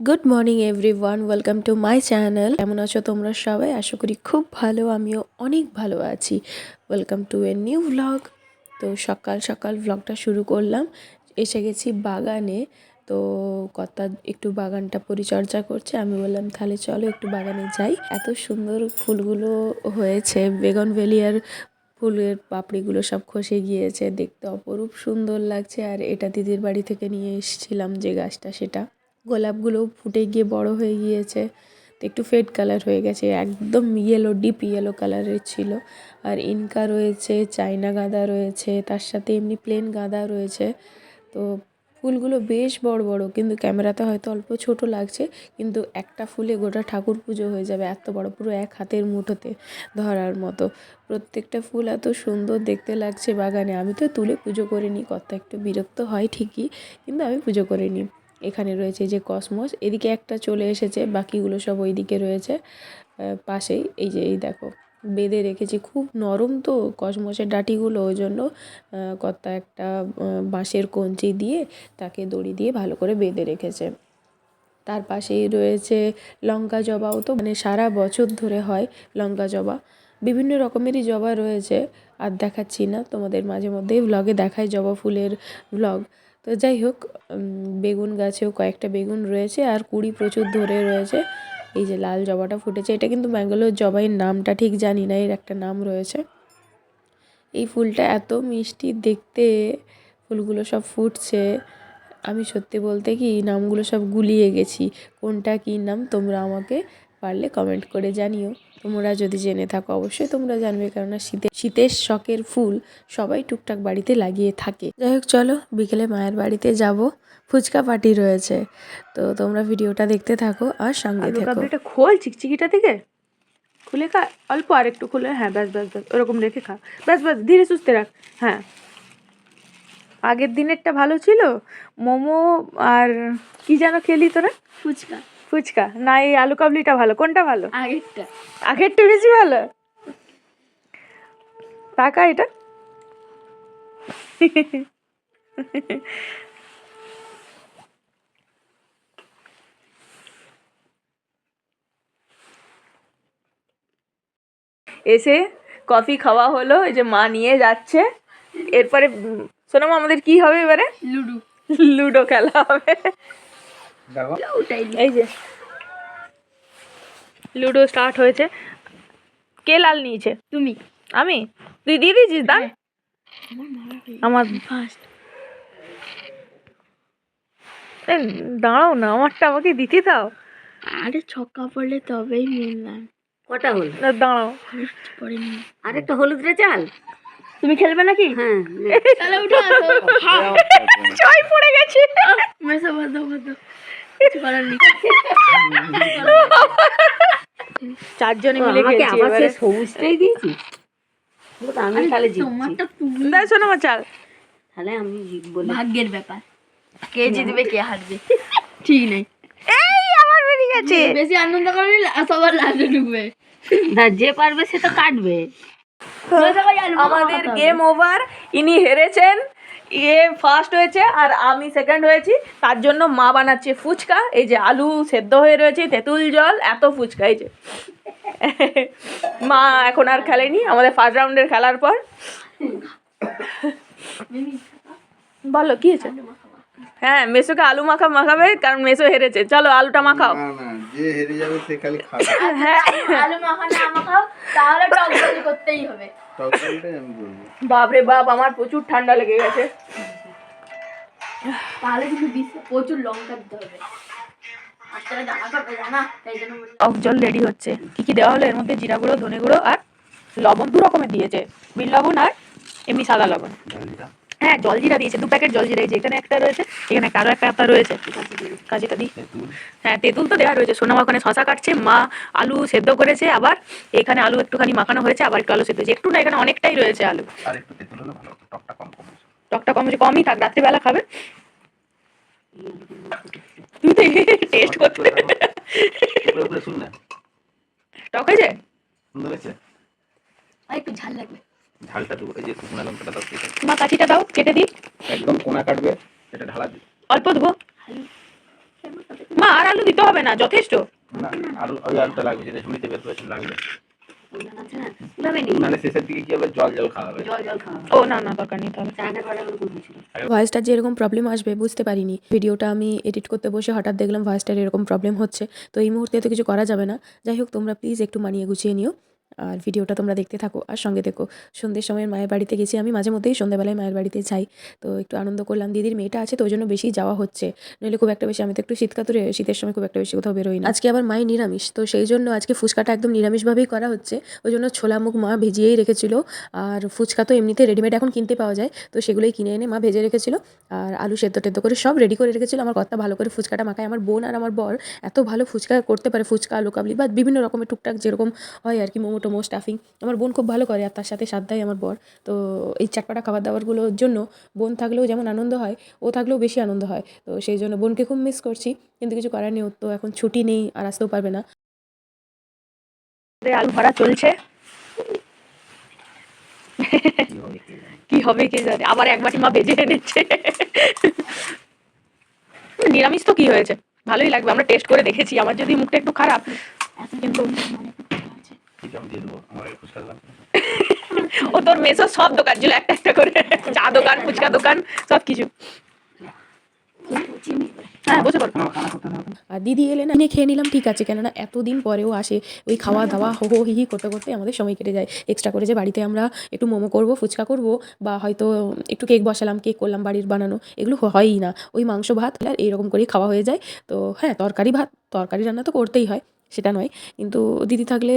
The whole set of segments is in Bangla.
Good morning everyone welcome to my channel কেমন আছো তোমরা সবাই? আশা করি খুব ভালো, আমিও অনেক ভালো আছি। Welcome to a new vlog তো সকাল সকাল ভ্লগটা শুরু করলাম। এসে গেছি বাগানে। তো কর্তা একটু বাগানটা পরিচর্যা করছে। আমি বললাম, তাহলে চলো একটু বাগানে যাই। এত সুন্দর ফুলগুলো হয়েছে। বেগন ভেলিয়ার ফুলের পাপড়িগুলো সব খসে গিয়েছে। দেখতে অপরূপ সুন্দর লাগছে। আর এটা দিদির বাড়ি থেকে নিয়ে এসেছিলাম যে গাছটা, সেটা। গোলাপগুলো ফুটে গিয়ে বড় হয়ে গিয়েছে। তো একটু ফেড কালার হয়ে গেছে, একদম ইয়েলো ডিপ ইয়েলো কালারের ছিল। আর ইনকা রয়েছে চাইনা গাঁদা রয়েছে, তার সাথে এমনি প্লেন গাঁদা রয়েছে। তো ফুলগুলো বেশ বড় বড়, কিন্তু ক্যামেরাতে হয়তো অল্প ছোট লাগছে, কিন্তু একটা ফুলে গোটা ঠাকুর পুজো হয়ে যাবে, এত বড়, পুরো এক হাতের মুঠোতে ধরার মতো। প্রত্যেকটা ফুল এত সুন্দর দেখতে লাগছে বাগানে। আমি তো তুলে পুজো করিনি, কত একটু বিরক্ত হয় ঠিকই, কিন্তু আমি পুজো করিনি। এখানে রয়েছে যে কসমস। এদিকে একটা চলে এসেছে, বাকিগুলো সব ওইদিকে রয়েছে। পাশেই এই যে, এই দেখো, বেঁধে রেখেছি। খুব নরম তো কসমসের ডাঁটিগুলো, ওই জন্য কর্তা একটা বাঁশের কঞ্চি দিয়ে তাকে দড়ি দিয়ে ভালো করে বেঁধে রেখেছে। তার পাশেই রয়েছে লঙ্কা জবাও তো মানে সারা বছর ধরে হয় লঙ্কা জবা। বিভিন্ন রকমেরই জবা রয়েছে, আর দেখাচ্ছি না, তোমাদের মাঝে মধ্যেই ব্লগে দেখায় জবা ফুলের ভ্লগ তো যাই হোক বেগুন গাছেও কয়েকটা বেগুন রয়েছে আর কুড়ি প্রচুর ধরে রয়েছে। এই যে লাল জবাটা ফুটেছে, এটা কিন্তু ব্যাঙ্গালোর জবাইয়ের নামটা ঠিক জানি না, এর একটা নাম রয়েছে। এই ফুলটা এত মিষ্টি দেখতে, ফুলগুলো সব ফুটছে। আমি সত্যি বলতে কি নামগুলো সব গুলিয়ে গেছি। কোনটা কী নাম, তোমরা আমাকে পারলে কমেন্ট করে জানিও। তোমরা যদি জেনে থাকো অবশ্যই তোমরা জানবে কেননা শীতে শীতের শখের ফুল সবাই টুকটাক বাড়িতে লাগিয়ে থাকে। যাই হোক চলো বিকেলে মায়ের বাড়িতে যাব। ফুচকা পার্টি রয়েছে। তো তোমরা ভিডিওটা দেখতে থাকো আর সঙ্গে থেকো। খোল চিকচিকিটা থেকে। খুলে খা অল্প আর একটু খুলে। হ্যাঁ ব্যাস ব্যাস ব্যাস ওরকম রেখে খা। ব্যাস ব্যাস ধীরে সুস্থে রাখ। হ্যাঁ। আগের দিনেরটা ভালো ছিল। মোমো আর কি যেন খেলি তোরা? ফুচকা। ফুচকা? না এই আলু কাবলিটা ভালো। কোনটা ভালো? আগেরটা। আগেরটা বেশি ভালো? টাকা এটা? এসে কফি খাওয়া হলো এই যে মা নিয়ে যাচ্ছে। এরপরে সোনামা আমাদের কি হবে এবারে? লুডো। লুডো খেলা হবে। এই যে। লুডো স্টার্ট হয়েছে। কে লাল নিয়েছে? তুমি। আমি? তুই দিয়ে দিয়েছিস দান? আমার ফার্স্ট দাঁড়াও না আমারটা আমাকে দিতে দাও। আরে ছক্কা পড়লে তবেই মিললাম। কটা হল? দাঁড়াও। নি। আরেকটা হলুদ রে চাল। তুমি খেলবে নাকি? হ্যাঁ। তাহলে উঠে আসো। ছয় পড়ে গেছে। মেসো বাদো বাদো কিছু করার নেই। চারজনে মিলে খেলছি এবারে। সবুজটাই দিয়েছিস? ও তো আমি তাহলে জিতছি। তোমারটা তুমি দাও শোনো চাল। তাহলে আমি জিতবো ভাগ্যের ব্যাপার। কে জিতবে কে হারবে? ঠিক নেই। এই আমার বেরিয়ে গেছে। বেশি আনন্দ করবি সবার লাস্টে ঢুকবে না যে পারবে সে তো কাটবে। আমাদের গেম ওভার ইনি হেরেছেন ইয়ে ফার্স্ট হয়েছে আর আমি সেকেন্ড হয়েছি। তার জন্য মা বানাচ্ছে ফুচকা এই যে আলু সেদ্ধ হয়ে রয়েছে তেঁতুল জল এত ফুচকা এই যে। মা এখন আর খেলেনি আমাদের ফার্স্ট রাউন্ডের খেলার পর। বলো কি হয়েছে? হ্যাঁ মেসোকে আলু মাখা মাখাবে কারণ মেসো হেরেছে। চলো আলুটা মাখাও। না না যে হেরে যাবে সে খালি খাবে। হ্যাঁ। আলু মাখানো আমাকেও তাহলে টক দই করতেই হবে। আমি বাপ আমার প্রচুর ঠান্ডা লেগে গেছে। তাহলে কিন্তু প্রচুর লঙ্কা দিতে হবে। বলি, টক জল রেডি হচ্ছে। কি কি দেওয়া হলো? এর মধ্যে জিরা গুঁড়ো ধনে গুঁড়ো আর লবণ দু রকমের দিয়েছে। বিট লবণ আর এমনি সাদা লবণ। হ্যাঁ জলজিরা দিয়েছে দু প্যাকেট জলজিরা যে এখানে একটা রয়েছে এখানে একটা আরও একটা একটা রয়েছে। কাজিটা দিই। হ্যাঁ তেঁতুল তো দেওয়া রয়েছে। সোনামা ওখানে শশা কাটছে মা আলু সেদ্ধ করেছে আবার এখানে আলু একটুখানি মাখানো হয়েছে আবার একটু আলু সেদ্ধ হয়েছে। একটু না এখানে অনেকটাই রয়েছে আলু। আর একটু তেঁতুল হলে ভালো হতো, টকটা কম কমই থাক রাত্রিবেলা খাবে। তুমি তো টেস্ট করতে। টক হয়েছে? সুন্দর একটু ঝাল লাগবে। ঝালটা দেবো এই যে শুকনো লঙ্কাটা দাও। মা কাঠিটা দাও কেটে দিই। একদম কোনা কাটবে এটা ঢালা দিই। অল্প দেবো মা আর আলু দিতে হবে না যথেষ্ট। না আলু ওই আলুটা লাগবে যেটা ঝুড়িতে বের করেছিল লাগবে। মানে ভয়েসটার যে এরকম প্রবলেম আসবে বুঝতে পারিনি। ভিডিওটা আমি এডিট করতে বসে হঠাৎ দেখলাম ভয়েসটার এরকম প্রবলেম হচ্ছে। তো এই মুহূর্তে তো কিছু করা যাবে না। যাই হোক তোমরা প্লিজ একটু মানিয়ে গুছিয়ে নিও। আর ভিডিওটা তোমরা দেখতে থাকো আর সঙ্গে দেখো। সন্ধ্যের সময় মায়ের বাড়িতে গেছি আমি, মাঝে মধ্যেই সন্ধ্যাবেলায় মায়ের বাড়িতে যাই। তো একটু আনন্দ করলাম, দিদির মেয়েটা আছে তো ওই জন্য বেশি যাওয়া হচ্ছে। নইলে খুব একটা বেশি, আমি তো একটু শীতকাতুরে শীতের সময় খুব একটা বেশি কোথাও বেরোই না। আজকে আবার মায়ের নিরামিষ, তো সেই জন্য আজকে ফুচকাটা একদম নিরামিষভাবেই করা হচ্ছে। ওই জন্য ছোলা মুখ মা ভিজিয়েই রেখেছিল। আর ফুচকা তো এমনিতে রেডিমেড এখন কিনতে পাওয়া যায়, তো সেগুলোই কিনে এনে মা ভেজে রেখেছিল। আর আলু সেদ্ধ টেদ্ধ করে সব রেডি করে রেখেছিল। আমার কর্তা ভালো করে ফুচকাটা মাখায়। আমার বোন আর আমার বর এত ভালো ফুচকা করতে পারে, ফুচকা, আলু, কাবলি বা বিভিন্ন রকমের টুকটাক যেরকম হয় আর কি, মোমো টোমো স্টাফিং আমার বোন খুব ভালো করে আর তার সাথে দেয় আমার বর। তো এই চাটপাটা খাবার দাবারগুলোর জন্য বোন থাকলেও যেমন আনন্দ হয় ও থাকলেও বেশি আনন্দ হয়। তো সেই জন্য বোনকে খুব মিস করছি। কিন্তু কিছু করার নেই ওর তো এখন ছুটি নেই আর আসতেও পারবে না। আলু ভরা চলছে। কি হবে কে জানে। কি হবে কে জানে আবার এক বাটি মা ভেজে এনেছে। নিরামিষ তো কি হয়েছে? ভালোই লাগবে আমরা টেস্ট করে দেখেছি। আমার যদি মুখটা একটু খারাপ কিন্তু ও তোর মেসো সব দোকান ছিল একটা একটা করে। চা দোকান ফুচকা দোকান সব কিছু। হ্যাঁ আর দিদি এলে না কিনে খেয়ে নিলাম ঠিক আছে কেননা এতদিন পরেও আসে ওই খাওয়া দাওয়া হো হো হি হি করতে করতে আমাদের সময় কেটে যায়। এক্সট্রা করে যে বাড়িতে আমরা একটু মোমো করব ফুচকা করব বা হয়তো একটু কেক বসালাম কেক করলাম বাড়ির বানানো এগুলো হয়ই না। ওই মাংস ভাত আর এইরকম করেই খাওয়া হয়ে যায়। তো হ্যাঁ তরকারি ভাত তরকারি রান্না তো করতেই হয়। সেটা নয়। কিন্তু দিদি থাকলে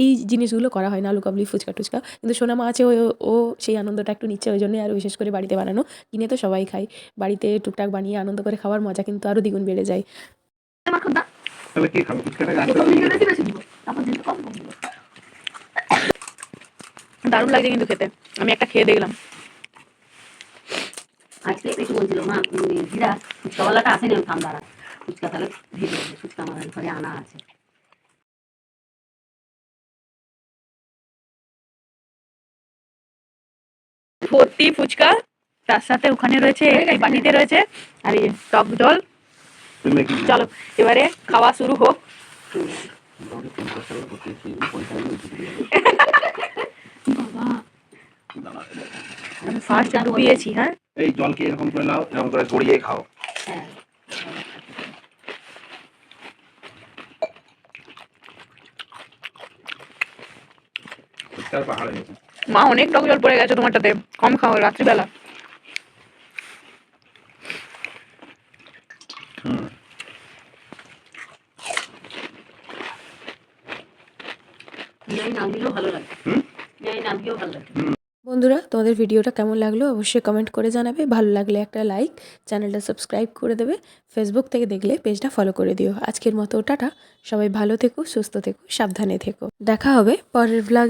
এই জিনিসগুলো করা হয় না আলু কাবলি ফুচকা টুচকা। কিন্তু সোনা মা আছে ও ও সেই আনন্দটা একটু নিচ্ছে ওই জন্যই আরও বিশেষ করে বাড়িতে বানানো। কিনে তো সবাই খায়। বাড়িতে টুকটাক বানিয়ে আনন্দ করে খাওয়ার মজা কিন্তু আরও দ্বিগুণ বেড়ে যায়। দারুণ লাগছে কিন্তু খেতে। আমি একটা খেয়ে দেখলাম। আজকে একটু বলছিল মা জিরা ফুচকাওয়ালাটা আসেনি দাঁড়া। ফুচকা তাহলে ভেজে দেবে ফুচকা আমার ঘরে আনা আছে। ভর্তি ফুচকা তার সাথে ওখানে রয়েছে এই বাটিতে রয়েছে আর এই টক জল চলো এবারে খাওয়া শুরু হোক। ফার্স্ট ডুবিয়েছি হ্যাঁ? এই জলকে এরকম করে নাও এরকম করে গড়িয়ে খাও। পাহাড় মা অনেক টক জল পড়ে গেছে তোমারটাতে। কম খাও রাত্রিবেলা। বন্ধুরা তোমাদের ভিডিওটা কেমন লাগল অবশ্যই কমেন্ট করে জানাবে। ভালো লাগলে একটা লাইক চ্যানেলটা সাবস্ক্রাইব করে দেবে। ফেসবুক থেকে দেখলে পেজটা ফলো করে দিও। আজকের মতো টাটা। সবাই ভালো থেকো সুস্থ থেকো সাবধানে থেকো। দেখা হবে পরের ব্লগে